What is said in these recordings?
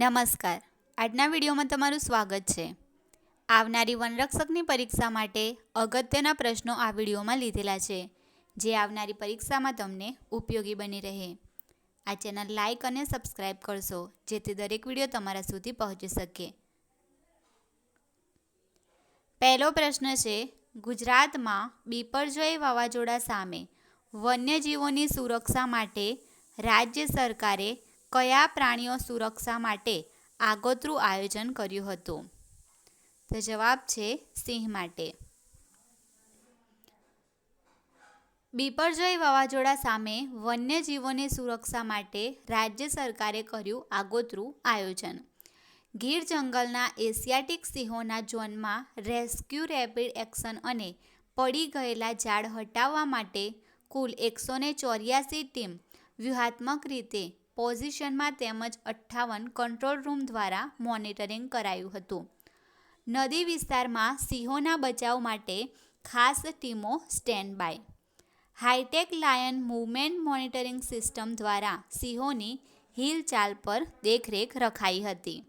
નમસ્કાર. આજના વિડીયોમાં તમારું સ્વાગત છે. આવનારી વનરક્ષકની પરીક્ષા માટે અગત્યના પ્રશ્નો આ વિડીયોમાં લીધેલા છે, જે આવનારી પરીક્ષામાં તમને ઉપયોગી બની રહે. આ ચેનલ લાઇક અને સબસ્ક્રાઇબ કરશો, જેથી દરેક વીડિયો તમારા સુધી પહોંચી શકે. પહેલો પ્રશ્ન છે, ગુજરાતમાં બીપરજોય વાવાઝોડા સામે વન્યજીવોની સુરક્ષા માટે રાજ્ય સરકારે કયા પ્રાણીઓ સુરક્ષા માટે આગોતરું આયોજન કર્યું હતું? તો જવાબ છે સિંહ માટે. બીપરજોય વાવાઝોડા સામે વન્યજીવોની સુરક્ષા માટે રાજ્ય સરકારે કર્યું આગોતરું આયોજન. ગીર જંગલના એશિયાટિક સિંહોના ઝોનમાં રેસ્ક્યુ રેપિડ એક્શન અને પડી ગયેલા ઝાડ હટાવવા માટે કુલ એકસો ચોર્યાસી ટીમ વ્યૂહાત્મક રીતે પોઝિશનમાં તેમજ અઠ્ઠાવન કંટ્રોલ રૂમ દ્વારા મોનિટરિંગ કરાયું હતું. નદી વિસ્તારમાં સિંહોના બચાવ માટે ખાસ ટીમો stand by hi tech lion movement monitoring system દ્વારા સિંહોની હિલચાલ પર દેખરેખ રખાઈ હતી.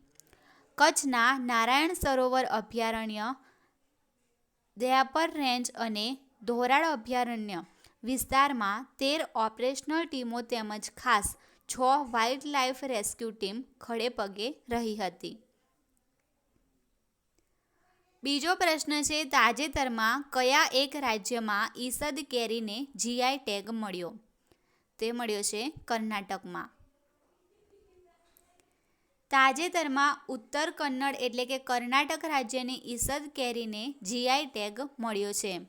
કચ્છના નારાયણ સરોવર અભયારણ્ય દયાપર રેન્જ અને ધોરાડ અભયારણ્ય વિસ્તારમાં તેર ઓપરેશનલ ટીમો તેમજ ખાસ છ વાઇલ્ડ લાઇફ રેસ્ક્યુ ટીમ ખડે પગે રહી હતી. બીજો પ્રશ્ન છે, તાજેતરમાં કયા એક રાજ્યમાં ઈસદ કેરીને જીઆઈ ટેગ મળ્યો? તે મળ્યો છે કર્ણાટકમાં. તાજેતરમાં ઉત્તર કન્નડ એટલે કે કર્ણાટક રાજ્યની ઈસદ કેરીને જીઆઈ ટેગ મળ્યો છે.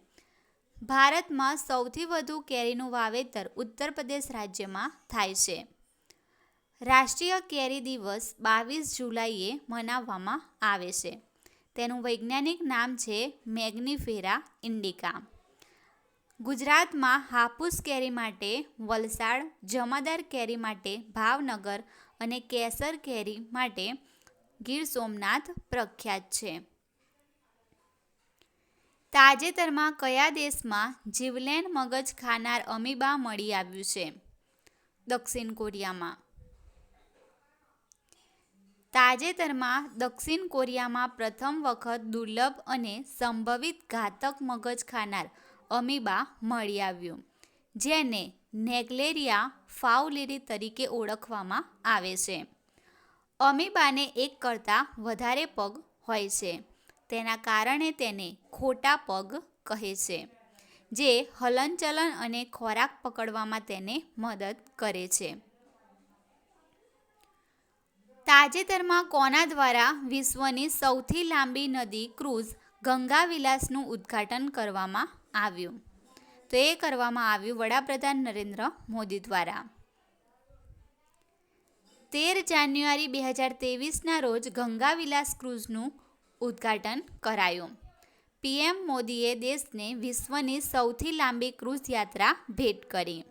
ભારતમાં સૌથી વધુ કેરીનું વાવેતર ઉત્તર પ્રદેશ રાજ્યમાં થાય છે. રાષ્ટ્રીય કેરી દિવસ બાવીસ જુલાઈએ મનાવવામાં આવે છે. તેનું વૈજ્ઞાનિક નામ છે મેગ્નિફેરા ઇન્ડિકા. ગુજરાતમાં હાપુસ કેરી માટે, વલસાડ જમાદાર કેરી માટે, ભાવનગર અને કેસર કેરી માટે ગીર સોમનાથ પ્રખ્યાત છે. તાજેતરમાં કયા દેશમાં જીવલેન મગજ ખાનાર અમીબા મળી આવ્યું છે? દક્ષિણ કોરિયામાં. તાજેતરમાં દક્ષિણ કોરિયામાં પ્રથમ વખત દુર્લભ અને સંભવિત ઘાતક મગજ ખાનાર અમીબા મળી આવ્યું, જેને નેગ્લેરિયા ફાઉલેરી તરીકે ઓળખવામાં આવે છે. અમીબાને એક કરતાં વધારે પગ હોય છે, તેના કારણે તેને ખોટા પગ કહે છે, જે હલનચલન અને ખોરાક પકડવામાં તેને મદદ કરે છે. તાજેતરમાં કોના દ્વારા વિશ્વની સૌથી લાંબી નદી ક્રૂઝ ગંગા વિલાસનું ઉદ્ઘાટન કરવામાં આવ્યું? તો એ કરવામાં આવ્યું વડાપ્રધાન નરેન્દ્ર મોદી દ્વારા. તેર જાન્યુઆરી બે હજાર તેવીસના રોજ ગંગા વિલાસ ક્રૂઝનું ઉદ્ઘાટન કરાયું. પીએમ મોદીએ દેશને વિશ્વની સૌથી લાંબી ક્રૂઝ યાત્રા ભેટ કરી.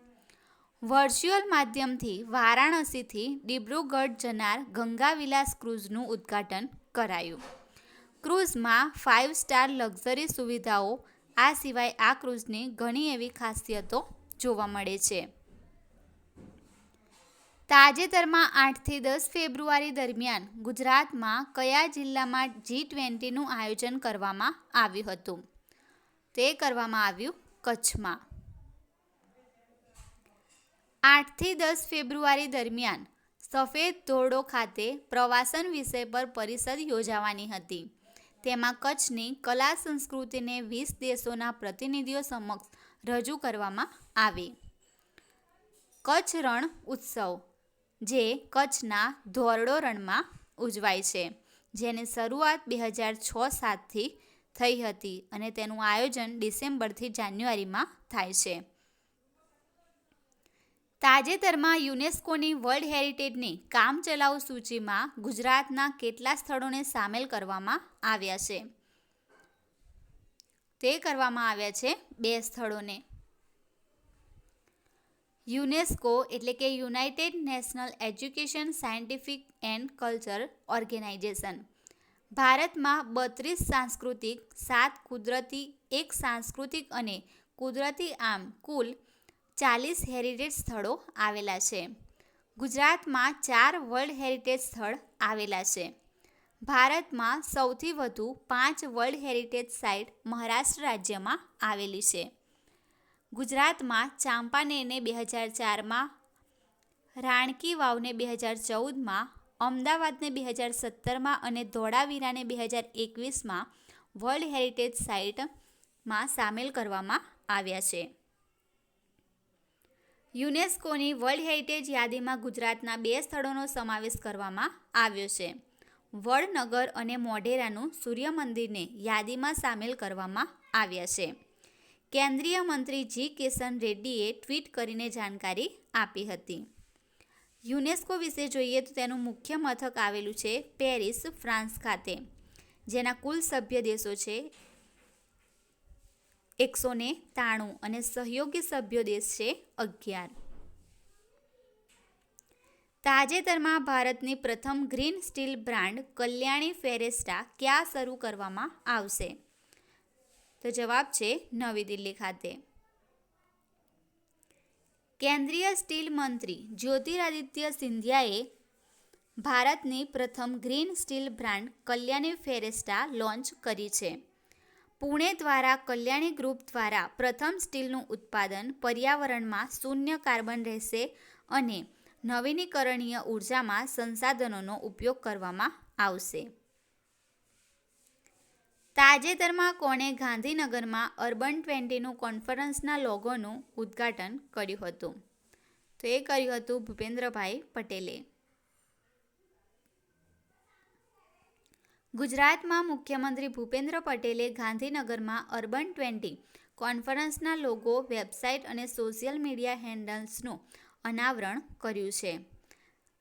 વર્ચ્યુઅલ માધ્યમથી વારાણસીથી ડિબ્રુગઢ જનાર ગંગા વિલાસ ક્રૂઝનું ઉદ્ઘાટન કરાયું. ક્રૂઝમાં ફાઇવ સ્ટાર લક્ઝરી સુવિધાઓ, આ સિવાય આ ક્રૂઝની ઘણી એવી ખાસિયતો જોવા મળે છે. તાજેતરમાં આઠથી દસ ફેબ્રુઆરી દરમિયાન ગુજરાતમાં કયા જિલ્લામાં જી ટ્વેન્ટીનું આયોજન કરવામાં આવ્યું હતું? તે કરવામાં આવ્યું કચ્છમાં. આઠથી દસ ફેબ્રુઆરી દરમિયાન સફેદ ધોરડો ખાતે પ્રવાસન વિષય પર પરિષદ યોજાવાની હતી. તેમાં કચ્છની કલા સંસ્કૃતિને વીસ દેશોના પ્રતિનિધિઓ સમક્ષ રજૂ કરવામાં આવી. કચ્છ રણ ઉત્સવ, જે કચ્છના ધોરડો રણમાં ઉજવાય છે, જેની શરૂઆત બે હજાર છ સાતથી થઈ હતી અને તેનું આયોજન ડિસેમ્બરથી જાન્યુઆરીમાં થાય છે. તાજેતરમાં યુનેસ્કોની વર્લ્ડ હેરિટેજની કામચલાઉ સૂચિમાં ગુજરાતના કેટલા સ્થળોને સામેલ કરવામાં આવ્યા છે? તે કરવામાં આવ્યા છે બે સ્થળોને. યુનેસ્કો એટલે કે united national education, scientific and culture organisation. ભારતમાં બત્રીસ સાંસ્કૃતિક, સાત કુદરતી, એક સાંસ્કૃતિક અને કુદરતી આમ કુલ ચાલીસ હેરિટેજ સ્થળો આવેલા છે. ગુજરાતમાં ચાર વર્લ્ડ હેરિટેજ સ્થળ આવેલા છે. ભારતમાં સૌથી વધુ પાંચ વર્લ્ડ હેરિટેજ સાઇટ મહારાષ્ટ્ર રાજ્યમાં આવેલી છે. ગુજરાતમાં ચાંપાનેરને બે હજાર ચારમાં રાણકી વાવને બે હજાર ચૌદમાં, અમદાવાદને બે હજાર સત્તરમાં અને ધોળાવીરાને બે હજાર એકવીસમાં વર્લ્ડ હેરિટેજ સાઇટમાં સામેલ કરવામાં આવ્યા છે. યુનેસ્કોની વર્લ્ડ હેરિટેજ યાદીમાં ગુજરાતના બે સ્થળોનો સમાવેશ કરવામાં આવ્યો છે. વડનગર અને મોઢેરાનું સૂર્ય મંદિરને યાદીમાં સામેલ કરવામાં આવ્યા છે. કેન્દ્રીય મંત્રી જી. કિશન રેડ્ડીએ ટ્વીટ કરીને જાણકારી આપી હતી. યુનેસ્કો વિશે જોઈએ તો તેનું મુખ્ય મથક આવેલું છે પેરિસ, ફ્રાન્સ ખાતે, જેના કુલ સભ્ય દેશો છે એકસો ને ત્રાણું અને સહયોગી સભ્યો દેશ છે અગિયાર. તાજેતરમાં ભારતની પ્રથમ green steel brand Kalyani Ferresta ક્યાં શરૂ કરવામાં આવશે? તો જવાબ છે નવી દિલ્હી ખાતે. કેન્દ્રીય સ્ટીલ મંત્રી જ્યોતિરાદિત્ય સિંધિયાએ ભારતની પ્રથમ green steel brand Kalyani Ferresta launch કરી છે. પુણે દ્વારા કલ્યાણી ગ્રુપ દ્વારા પ્રથમ સ્ટીલનું ઉત્પાદન પર્યાવરણમાં શૂન્ય કાર્બન રહેશે અને નવીનીકરણીય ઉર્જામાં સંસાધનોનો ઉપયોગ કરવામાં આવશે. તાજેતરમાં કોણે ગાંધીનગરમાં અર્બન ટ્વેન્ટીનું કોન્ફરન્સના લોગોનું ઉદ્ઘાટન કર્યું હતું. તો એ કર્યું હતું ભૂપેન્દ્રભાઈ પટેલે. ગુજરાતમાં મુખ્યમંત્રી ભૂપેન્દ્ર પટેલે ગાંધીનગરમાં અર્બન ટ્વેન્ટી કોન્ફરન્સના લોગો, વેબસાઇટ અને સોશિયલ મીડિયા હેન્ડલ્સનું અનાવરણ કર્યું છે.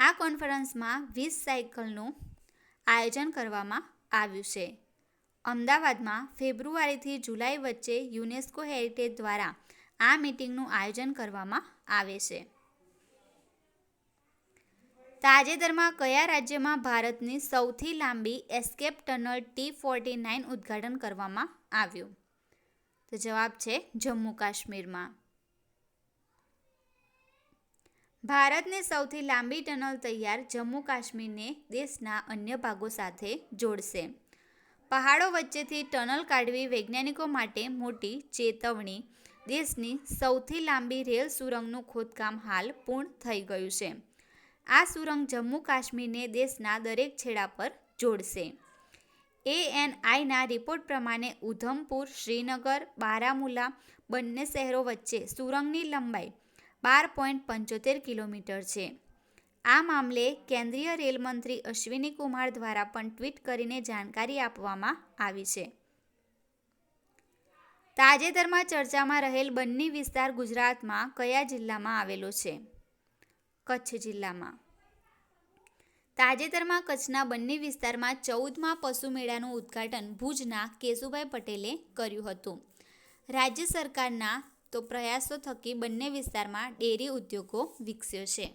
આ કોન્ફરન્સમાં વીસ સાયકલનું આયોજન કરવામાં આવ્યું છે. અમદાવાદમાં ફેબ્રુઆરીથી જુલાઈ વચ્ચે યુનેસ્કો હેરિટેજ દ્વારા આ મિટિંગનું આયોજન કરવામાં આવે છે. તાજેતરમાં કયા રાજ્યમાં ભારતની સૌથી લાંબી escape tunnel T forty nine ઉદ્ઘાટન કરવામાં આવ્યું? તો જવાબ છે જમ્મુ કાશ્મીરમાં. ભારતની સૌથી લાંબી ટનલ તૈયાર જમ્મુ કાશ્મીરને દેશના અન્ય ભાગો સાથે જોડશે. પહાડો વચ્ચેથી ટનલ કાઢવી વૈજ્ઞાનિકો માટે મોટી ચેતવણી. દેશની સૌથી લાંબી રેલ સુરંગનું ખોદકામ હાલ પૂર્ણ થઈ ગયું છે. આ સુરંગ જમ્મુ કાશ્મીરને દેશના દરેક છેડા પર જોડશે. એએનઆઈના રિપોર્ટ પ્રમાણે ઉધમપુર, શ્રીનગર, બારામુલા બંને શહેરો વચ્ચે સુરંગની લંબાઈ બાર પોઈન્ટ પંચોતેર કિલોમીટર છે. આ મામલે કેન્દ્રીય રેલમંત્રી અશ્વિની કુમાર દ્વારા પણ ટ્વીટ કરીને જાણકારી આપવામાં આવી છે. તાજેતરમાં ચર્ચામાં રહેલ બંને વિસ્તાર ગુજરાતમાં કયા જિલ્લામાં આવેલો છે? કચ્છ જિલ્લામાં. તાજેતરમાં કચ્છના બંને વિસ્તારમાં ચૌદમાં પશુ મેળાનું ઉદ્ઘાટન ભુજના કેશુભાઈ પટેલે કર્યું હતું. રાજ્ય સરકારના તો પ્રયાસો થકી બંને વિસ્તારમાં ડેરી ઉદ્યોગો વિકસ્યો છે.